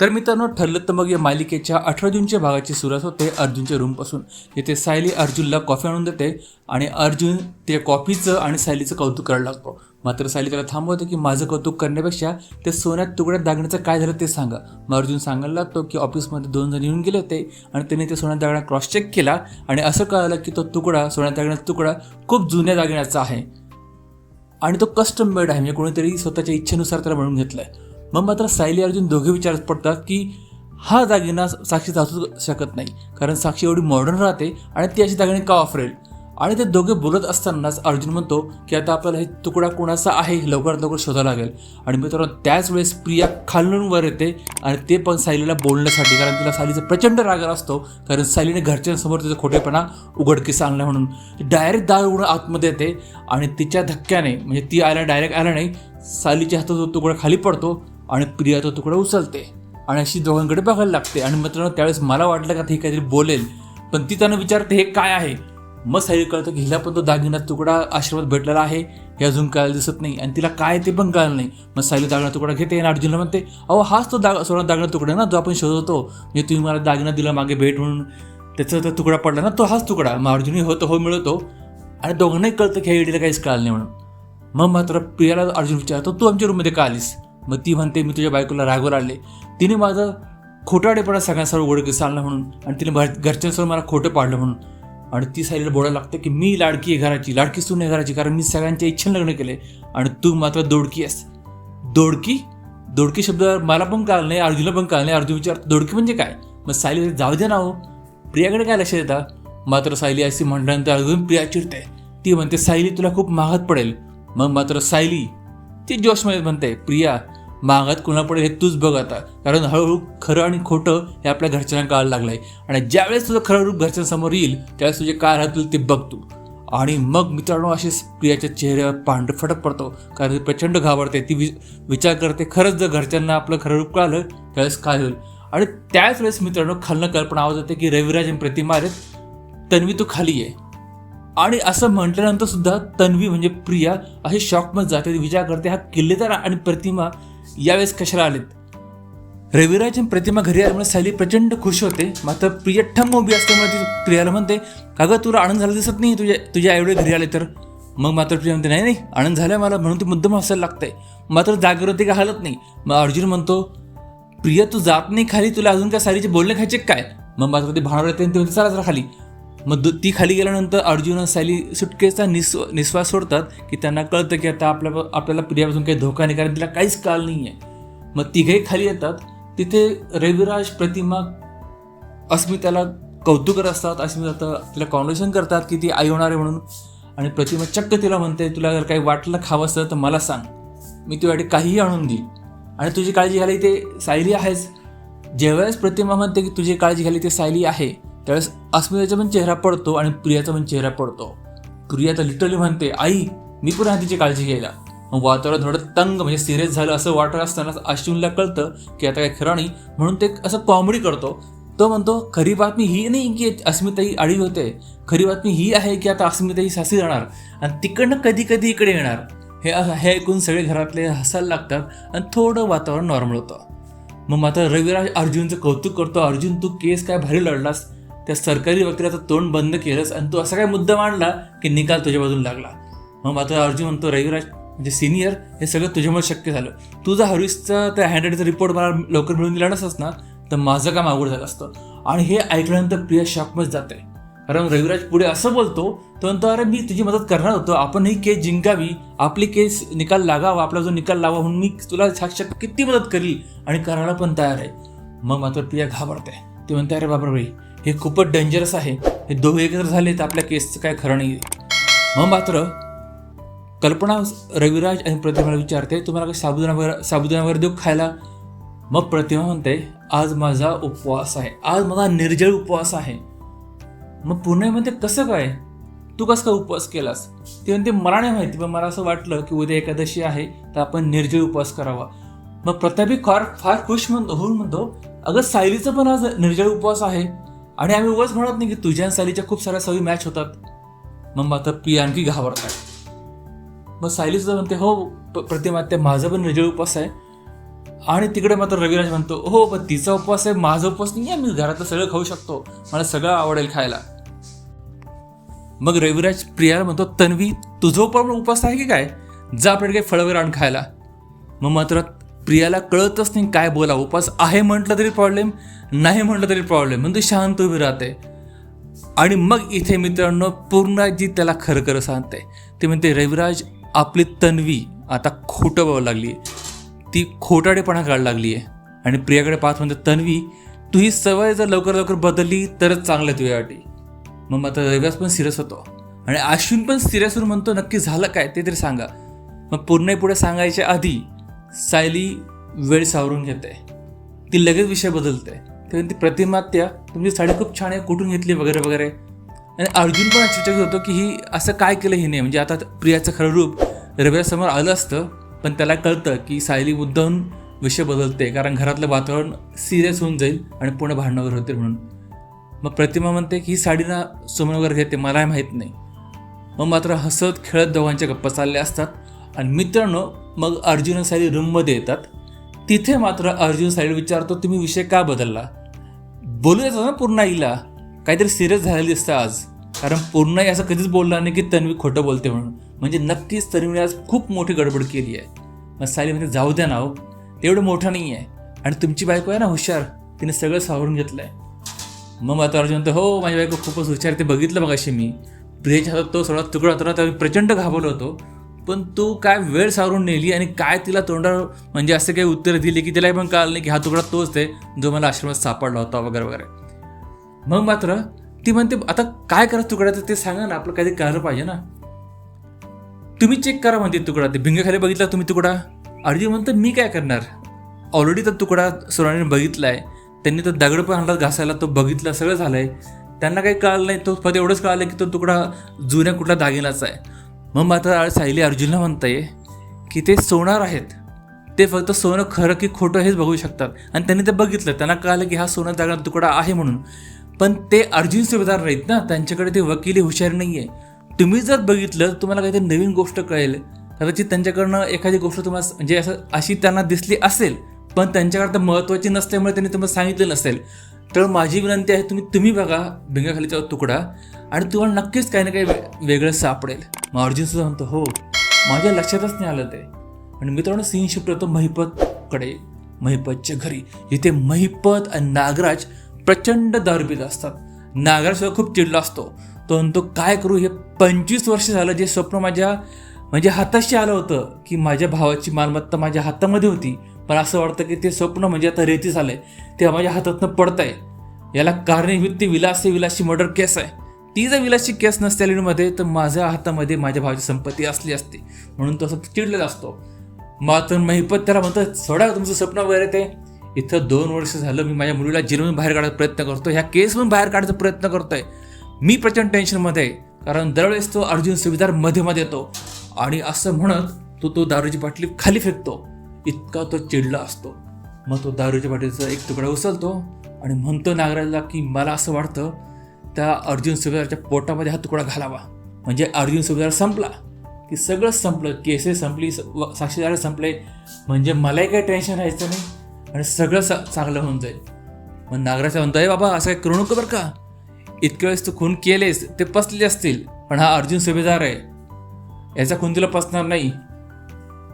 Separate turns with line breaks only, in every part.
तर मित्रांनो ठरलं तर मग या मालिकेच्या अठरा जूनच्या भागाची सुरुवात होते अर्जुनच्या रूमपासून जिथे सायली अर्जुनला कॉफी आणून देते आणि अर्जुन त्या कॉफीचं आणि सायलीचं कौतुक करायला लागतो. मात्र सायली त्याला थांबवते की माझं कौतुक करण्यापेक्षा ते सोन्यात तुकड्यात दागण्याचं काय झालं ते सांगा. मग अर्जुन सांगायला लागतो की ऑफिसमध्ये दोन जण येऊन गेले होते आणि त्यांनी ते सोन्यात दागणा क्रॉस चेक केला आणि असं कळालं की तो तुकडा सोन्यात दागण्याचा तुकडा खूप जुन्या दागिन्याचा आहे. आणि तो कस्टम मेड आहे म्हणजे कोणीतरी स्वतःच्या इच्छेनुसार त्याला म्हणून आहे मग मात्र सायली अर्जुन दोघे विचारत पडतात की हा दागिना साक्षी असू शकत नाही. कारण साक्षी एवढी मॉडर्न राहते आणि ती अशी दागिने का वापरेल? आणि ते दोघे बोलत असतानाच अर्जुन म्हणतो की आता आपल्याला हे तुकडा कोणाचा आहे लवकरात लवकर शोधावं लागेल. आणि मित्रांनो त्याच वेळेस प्रिया खालून वर येते आणि ते पण सायलीला बोलण्यासाठी कारण तिला सायलीचा प्रचंड राग असतो कारण सायलीने घरच्यांसमोर तिचा खोटेपणा उघडकीस आणला म्हणून. डायरेक्ट दार उघडून आतमध्ये येते आणि तिच्या धक्क्याने म्हणजे ती आयला डायरेक्ट आला नाही सायलीच्या हातात तो तुकडा खाली पडतो आणि प्रिया तो तुकडा उचलते. आणि अशी दोघांकडे बघायला लागते. आणि मित्रांनो त्यावेळेस मला वाटलं का ते काहीतरी बोलेल. पण ती त्यानं विचारते हे काय आहे? मग सायली कळतं की हिला पण तो दागिना तुकडा आश्रमात भेटलेला आहे. हे अजून कळायला दिसत नाही. आणि तिला काय ते पण कळलं नाही. मग सायली दागिना तुकडा घेते आणि अर्जुनला म्हणते अहो हाच तो दाग सोना दागिना तुकडा ना जो आपण शोधतो. म्हणजे तुम्ही मला दागिना दिला मागे भेट म्हणून. त्याचा तो तुकडा पडला ना तो हाच तुकडा. मग अर्जुनही होतो हो मिळतो. आणि दोघांनाही कळतं की ह्या इडीला काहीच कळलं नाही म्हणून. मग मात्र प्रियाला अर्जुन विचारतो तू आमच्या रूममध्ये का आलीस? मग ती म्हणते मी तुझ्या बायकोला रागवर आले तिने माझं खोटाडेपणा सगळ्यांसमोर उघडकीस आणलं म्हणून आणि तिने भर- घरच्यांसमोर मला खोटं पाडलं म्हणून. आणि ती साईडला बोलायला लागतं की मी लाडकी आहे घराची लाडकी सून आहे घराची कारण मी सगळ्यांच्या इच्छेने लग्न केले आणि तू मात्र दोडकी आहेस. दोडकी? दोडकी शब्द मला पण कळलं नाही अर्जुनला पण कळलं नाही. अर्जुन विचार दोडकी म्हणजे काय? मग सायली जाऊ दे ना हो प्रियाकडे काय लक्ष देता? मात्र सायली अशी म्हटल्यानंतर अर्जुन प्रिया चिडते. ती म्हणते सायली तुला खूप महागात पडेल. मग मात्र सायली ती जोशमध्ये म्हणते प्रिया मागत कुणापुढे हे तूच बघ आता. कारण हळूहळू खरं आणि खोटं हे आपल्या घरच्यांना कळायला लागलंय. आणि ज्यावेळेस तुझं खरं रूप घरच्यांसमोर येईल त्यावेळेस तुझे काय राहतील ते बघ तू. आणि मग मित्रांनो अशी प्रियाच्या चेहऱ्यावर पांढर फटक पडतो. कारण ती प्रचंड घाबरते. ती वि विचार करते खरंच जर घरच्यांना आपलं खरं रूप कळालं त्यावेळेस काय होईल? आणि त्याच वेळेस मित्रांनो खालनं कल्पना आवाज येते की रविराज आणि प्रतिमा आहेत. तन्वी तू खाली आहे आणि असं म्हटल्यानंतर सुद्धा तन्वी म्हणजे प्रिया असे शॉकमध्ये जाते विचार करते हा किल्लेदार आणि प्रतिमा यावेळेस कशाला आलेत? रविराज आणि प्रतिमा घरी आल्यामुळे सायली प्रचंड खुश होते. मात्र प्रिया ठम उभी असल्यामुळे ती प्रियाला म्हणते का गं तुला आनंद झाला दिसत नाही तुझ्या तुझ्या आईवडे घरी आले तर. मग मात्र प्रिया म्हणते नाही नाही आनंद झाला मला म्हणून ती मुद्दाम हसायला लागते मात्र जागृती का हालत नाही. मग अर्जुन म्हणतो प्रिया तू जात नाही खाली तुला अजून काय सारीचे बोलणे खायचे काय? मग मात्र ते भावना येते आणि ते चला जरा खाली. मग ती खाली गेल्यानंतर अर्जुन सायली सुटकेचा निस्व निश्वास सोडतात की त्यांना कळतं की आता आपल्या आपल्याला प्रियापासून काही धोका नाही कारण तिला काहीच काळ नाही आहे मग तिघेही खाली येतात. तिथे रविराज प्रतिमा अस्मिताला कौतुक करत असतात अस्मिता तिला कॉन्व्हर्सेशन करतात की ती आई होणार आहे म्हणून. आणि प्रतिमा चक्क तिला म्हणते तुला जर काही वाटलं खावं असतं तर मला सांग. मी तुझ्यासाठी काहीही आणून देईल आणि तुझी काळजी घ्यायला इथे सायली आहेच. ज्यावेळेस प्रतिमा म्हणते की तुझी काळजी घ्यायला इथे सायली आहे त्यावेळेस अस्मिताचा पण चेहरा पडतो आणि प्रियाचा पण चेहरा पडतो. प्रिया तर लिटरली म्हणते आई मी पुन्हा तिची काळजी घ्यायला. मग वातावरण थोडं तंग म्हणजे सिरियस झालं असं वाटत असताना अश्विनला कळतं की आता काय खरं नाही. म्हणून ते असं कॉमेडी करतो. तो म्हणतो खरी बातमी ही नाही की अस्मिता ही आडी होते. खरी बातमी ही आहे की आता अस्मिता ही जाणार आणि तिकडनं कधी कधी इकडे येणार. हे हे ऐकून सगळे घरातले हसायला लागतात आणि थोडं वातावरण नॉर्मल होतं. मग मात्र रविराज अर्जुनचं कौतुक करतो अर्जुन तू केस काय भारी लढलास. त्या सरकारी वकिलाचं तोंड बंद केलंस आणि तू असा काय मुद्दा मांडला की निकाल तुझ्या बाजून लागला? मग मात्र अर्जुन म्हणतो रविराज म्हणजे सिनियर हे सगळं तुझ्यामुळे शक्य झालं. तुझा हरीशचा त्या हँडराईटचा रिपोर्ट मला लवकर मिळून दिला नसतास ना तर माझं काम अवघड झालं असतं. आणि हे ऐकल्यानंतर प्रिया शॉकमध्ये जाते. कारण रविराज पुढे असं बोलतो तो म्हणतो अरे मी तुझी मदत करणार होतो. आपण ही केस जिंकावी. आपली केस निकाल लागावा. आपला जो निकाल लावा म्हणून मी तुला साक्षात किती मदत करील आणि करायला पण तयार आहे. मग मात्र प्रिया घाबरते. ती म्हणते अरे बाबा हे खूपच डेंजरस आहे. हे दोघे एकत्र झाले तर आपल्या केसचं काय खरं नाही मग मात्र कल्पना रविराज आणि प्रतिमाला विचारते तुम्हाला काही साबुदाणा वगैरे साबुदाणा वगैरे देऊ खायला? मग प्रतिमा म्हणते आज माझा उपवास आहे. आज माझा निर्जळ उपवास आहे. मग पुणे म्हणते कसं काय? तू कसं काय उपवास केलास? ती म्हणते मला नाही माहिती पण मला असं वाटलं की उद्या एकादशी आहे तर आपण निर्जळ उपवास करावा. मग प्रतापी फार फार खुश म्हणतो होऊन म्हणतो अगं सायलीचं पण आज निर्जळ उपवास आहे. आणि आम्ही उगाच म्हणत नाही की तुझ्या आणि सायलीच्या खूप साऱ्या सवयी मॅच होतात. मग मात्र पी आणखी घाबरतात. मग सायली सुद्धा म्हणते हो प्रतिमा ते माझं पण निर्जळ उपवास आहे. आणि तिकडे मात्र रविराज म्हणतो हो पण तिचा उपवास आहे माझा उपवास नाही आहे मी घरातलं सगळं खाऊ शकतो. मला सगळं आवडेल खायला. मग रविराज प्रियाला म्हणतो तन्वी तुझं पण उपवास आहे की काय? जा आपल्याकडे काही फळं वगैरे आण खायला. मग मात्र प्रियाला कळतच नाही काय बोला उपवास आहे म्हटलं तरी प्रॉब्लेम नाही म्हटलं तरी प्रॉब्लेम म्हणजे शांत उभी राहते. आणि मग इथे मित्रांनो पूर्ण जी त्याला खरं खरं सांगते. ते म्हणते रविराज आपली तन्वी आता खोटं व्हावं लागली ती खोटाडेपणा काढायला लागली आहे आणि प्रियाकडे पाहत म्हणते तन्वी तू ही सवय जर लवकर लवकर बदलली तरच चांगलं आहे तुझ्यासाठी मग मात्र रविराज पण सिरियस होतो. आणि अश्विन पण सिरियस होऊन म्हणतो नक्की झालं काय? ते तरी सांगा. मग पूर्ण पुढे सांगायच्या आधी सायली वेळ सावरून घेते. ती लगेच विषय बदलते. तेव्हा ती प्रतिमा त्या तुमची साडी खूप छान आहे कुठून घेतली वगैरे वगैरे. आणि अर्जुन पण आश्चर्यचकित होतो की ही असं काय केलं हिने? म्हणजे आता प्रियाचं खरं रूप रविराजसमोर आलं असतं पण त्याला कळतं की सायली मुद्दाहून विषय बदलते कारण घरातलं वातावरण सिरियस होऊन जाईल आणि पूर्ण भांडणं वगैरे होते म्हणून. मग प्रतिमा म्हणते की ही साडी ना सुमन वगैरे घेते मलाही माहीत नाही. मग मात्र हसत खेळत दोघांच्या गप्पा चालल्या असतात. आणि मित्रांनो मग अर्जुन सायली रूममध्ये येतात. तिथे मात्र अर्जुन सायली विचारतो तुम्ही विषय का बदलला? बोलू देतो ना पूर्ण आईला काहीतरी सिरियस झालेली दिसतं आज. कारण पूर्णाई असं कधीच बोलला नाही की तन्वी खोटं बोलते म्हणून. म्हणजे नक्कीच तन्वीने आज खूप मोठी गडबड केली आहे. मग सायली म्हणजे जाऊ द्या ना हो. तेवढं मोठं नाही आहे आणि तुमची बायको आहे ना हुशार. तिने सगळं सावरून घेतलं आहे मग मात्र अर्जुन म्हणतो हो माझी बायको खूपच हुशार ते बघितलं बघाशी मी. प्रियेच्या हातात तो सगळा तुकडा होता ना त्यावेळी प्रचंड घाबरलो होतो. पण तू काय वेळ सावरून नेली आणि काय तिला तोंडावर म्हणजे असं काही उत्तर दिली की तिला पण कळलं नाही की हा तुकडा तोच आहे जो मला आश्रमात सापडला होता वगैरे वगैरे. मग मात्र ती म्हणते आता काय करा तुकड्याचं ते सांगा ना आपलं काहीतरी कळलं पाहिजे ना. तुम्ही चेक करा म्हणते तुकडा. ते भिंगेखाली बघितला तुम्ही तुकडा? अर्जुन म्हणतो मी काय करणार? ऑलरेडी तर तुकडा सुरणाने बघितला आहे त्यांनी तर दगड पण आणला घासायला तो बघितला सगळं झालंय. त्यांना काही कळलं नाही तो फक्त एवढंच कळलं की तो तुकडा जुन्या कुठला दागिनाचा आहे. मग मात्र सायली अर्जुनला म्हणताय की ते सोनार आहेत. ते फक्त सोनं खरं की खोटं हेच बघू शकतात. आणि त्यांनी ते बघितलं. त्यांना कळलं की हा सोनं दागिना तुकडा आहे म्हणून. पण ते अर्जुन सुभेदार नाहीत ना. त्यांच्याकडे ते वकिली हुशार नाही आहे तुम्ही जर बघितलं तुम्हाला काहीतरी नवीन गोष्ट कळेल. कदाचित त्यांच्याकडनं एखादी गोष्ट तुम्हाला म्हणजे असं अशी त्यांना दिसली असेल. पण त्यांच्याकडे तर महत्त्वाची नसल्यामुळे त्यांनी तुम्हाला सांगितलं नसेल. तर माझी विनंती आहे तुम्ही तुम्ही बघा भिंगाखालीचा तुकडा. आणि तुम्हाला नक्कीच काही ना काही वे- वेगळं सापडेल. मग अर्जुन सुद्धा म्हणतो हो माझ्या लक्षातच नाही आलं ते. आणि मित्रांनो सीन शिफ्ट होतो महिपतकडे महिपतच्या घरी. इथे महिपत आणि नागराज प्रचंड दारू असतात. नागराजसुद्धा खूप चिडला असतो. तो म्हणतो काय करू हे पंचवीस वर्ष झालं जे स्वप्न माझ्या म्हणजे हाताशी आलं होतं की माझ्या भावाची मालमत्ता माझ्या हातामध्ये होती. पण असं वाटतं की ते स्वप्न म्हणजे आता रेतीच आलंय. ते माझ्या हातातनं पडतंय. याला कारणीभूत ती विलासी विलासी मर्डर केस आहे. ती जर विलासी केस नसल्यामध्ये तर माझ्या हातामध्ये माझ्या भावाची संपत्ती असली असती. म्हणून तो असं चिडलेला असतो. मात्र महिपत त्याला म्हणतात सोडा तुमचं स्वप्न वगैरे ते. इथं दोन वर्ष झालं मी माझ्या मुलीला जेलमधून बाहेर काढायचा प्रयत्न करतो ह्या केसमधून बाहेर काढायचा प्रयत्न करतोय. मी प्रचंड टेन्शनमध्ये आहे. कारण दरवेळेस तो अर्जुन सुभेदारमध्ये मध्ये येतो. आणि असं म्हणत तो तो दारूची बाटली खाली फेकतो. इतका तो चिडला असतो. मग तो दारूच्या बाटलीचा एक तुकडा उचलतो आणि म्हणतो नागराजला की मला असं वाटतं त्या अर्जुन सुभेदारच्या पोटामध्ये हा तुकडा घालावा. म्हणजे अर्जुन सुभेदार संपला. की सगळंच संपलं केसेस संपली स- व- साक्षीदार संपले. म्हणजे मलाही काही टेन्शन राहायचं नाही आणि सगळं सा चांगलं होऊन जाईल. मग नागराज म्हणतो "अरे बाबा असं काही करू नको बरं का? इतक्या वेळेस तू खून केलेस ते पसले असतील पण हा अर्जुन सुभेदार आहे. याचा खून तुला पसणार नाही.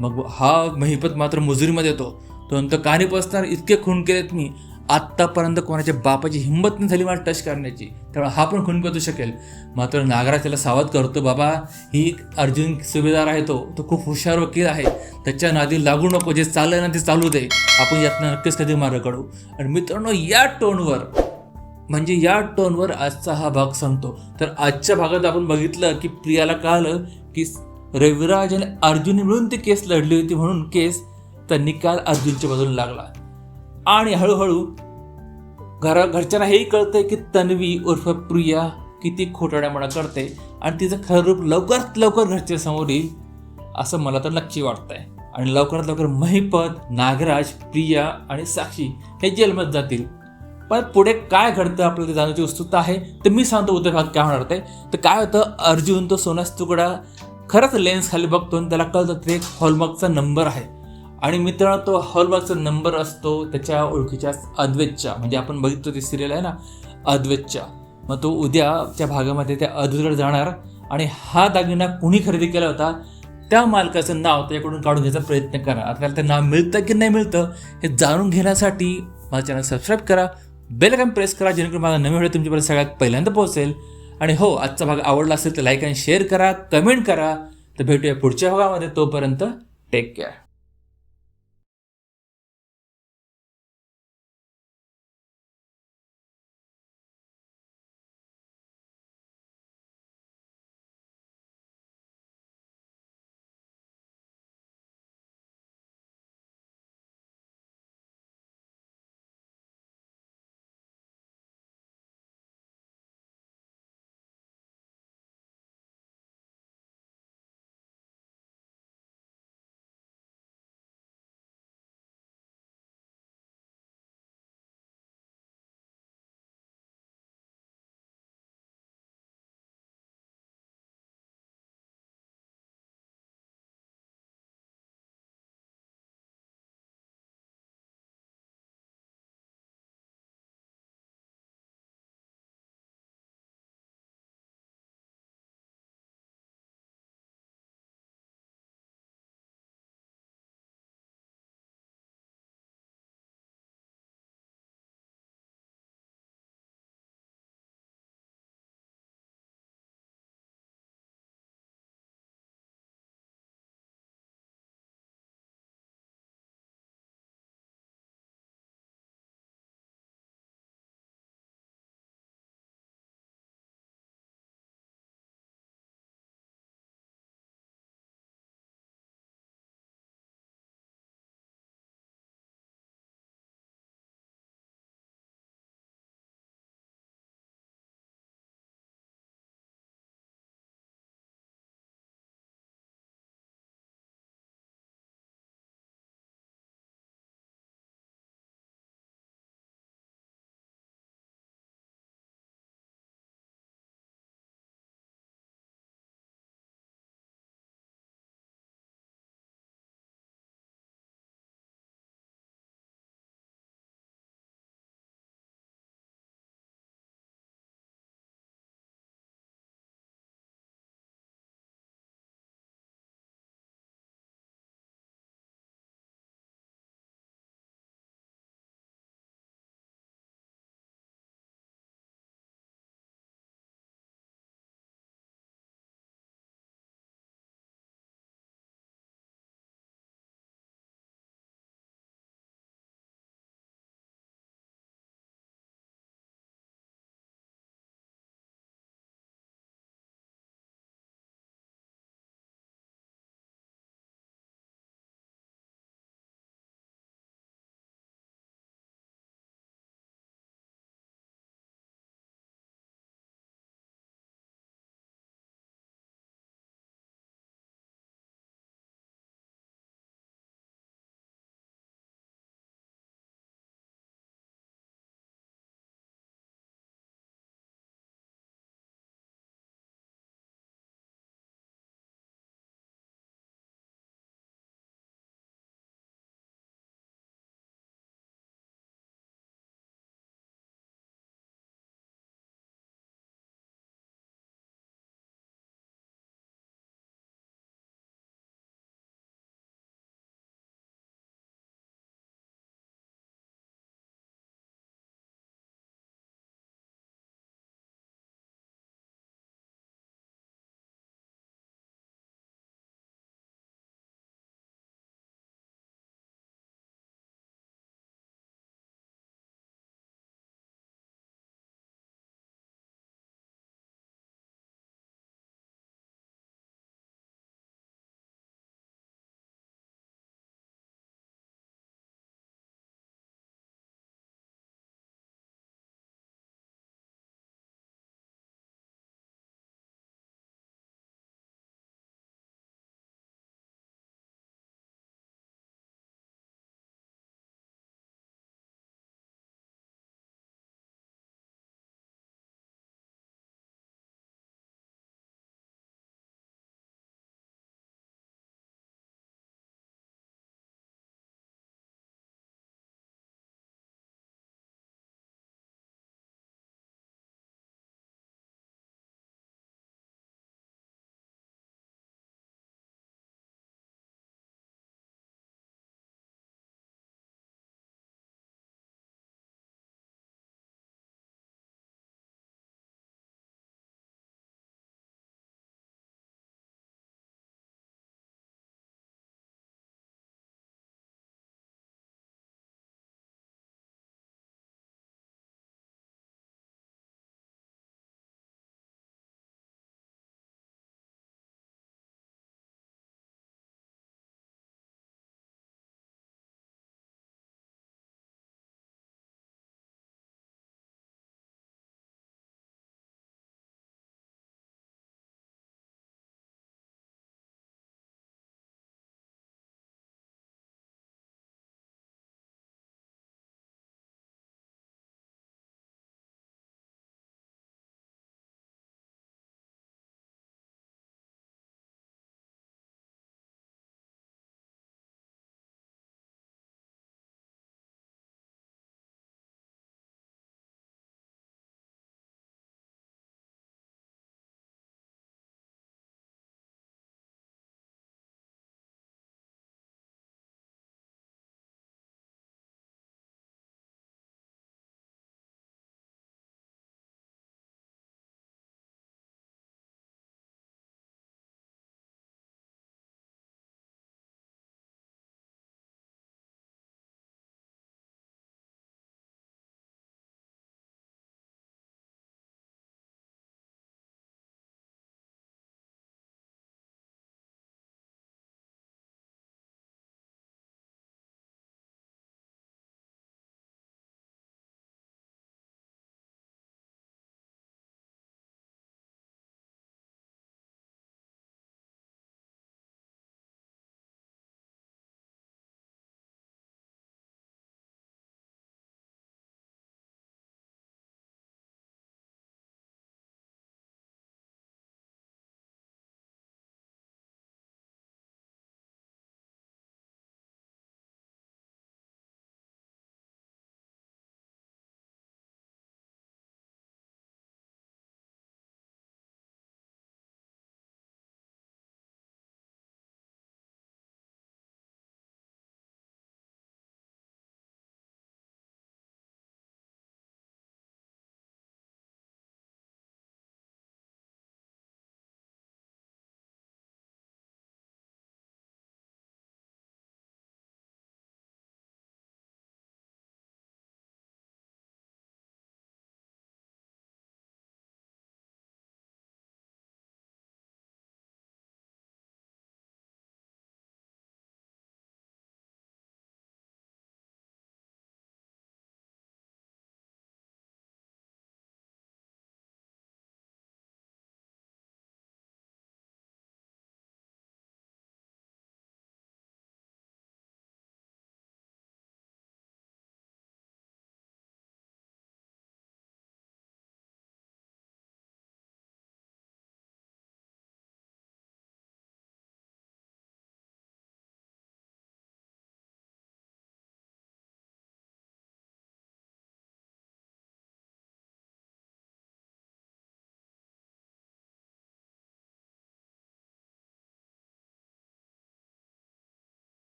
मग हा महिपत मात्र मुजुरीमध्ये येतो. तो नंतर का पसणार इतके खून केलेत मी. आत्तापर्यंत कोणाच्या बापाची हिंमत नाही झाली मला टच करण्याची. त्यामुळे हा पण खून करू शकेल. मात्र नागराज त्याला सावध करतो बाबा ही अर्जुन सुभेदार आहे तो. तो खूप हुशार वकील आहे. त्याच्या नादी लागू नको. जे चाललं ना ते चालू दे. आपण यातनं नक्कीच कधी मार्ग काढू. आणि मित्रांनो या टोनवर म्हणजे या टोनवर आजचा हा भाग संपतो. तर आजच्या भागात आपण बघितलं की प्रियाला कळालं की रविराज आणि अर्जुन मिळून ती केस लढली होती म्हणून केस तर निकाल अर्जुनच्या बाजूला लागला. आणि हळूहळू घरा घरच्यांना हेही कळतंय की तन्वी उर्फ प्रिया किती खोटाड्यामणा करते आणि तिचं खरं रूप लवकरात लवकर घरच्या समोर येईल असं मला तर नक्की वाटतंय. आणि लवकरात लवकर महिपत नागराज प्रिया आणि साक्षी हे जेलमध्ये जातील. पण पुढे काय घडतं आपल्याला ते जाण्याची उत्सुकता आहे तर मी सांगतो उद्या भाग काय होणार ते. तर काय होतं अर्जुन तो सोन्याचा तुकडा खरंच लेन्स खाली बघतो आणि त्याला कळतं ते एक हॉलमार्कचा नंबर आहे. आणि मित्रांनो तो हॉलमार्कचा नंबर असतो त्याच्या ओळखीच्या अद्वैतच्या. म्हणजे आपण बघितलो ते सिरियल आहे ना अद्वैतच्या. मग तो उद्या त्या भागामध्ये त्या अद्वैतकडे जाणार आणि हा दागिना कुणी खरेदी केला होता त्या मालकाचं नाव त्याच्याकडून काढून घ्यायचा प्रयत्न करा आता त्याला ते नाव मिळतं की नाही मिळतं हे जाणून घेण्यासाठी माझा चॅनल सबस्क्राईब करा बेल आयकॉन प्रेस करा जेणेकरून माझा नवीन व्हिडिओ तुमच्यापर्यंत सगळ्यात पहिल्यांदा पोहोचेल. आणि हो आजचा भाग आवडला असेल तर लाईक आणि शेअर करा कमेंट करा. तर भेटूया पुढच्या भागामध्ये. तोपर्यंत टेक केअर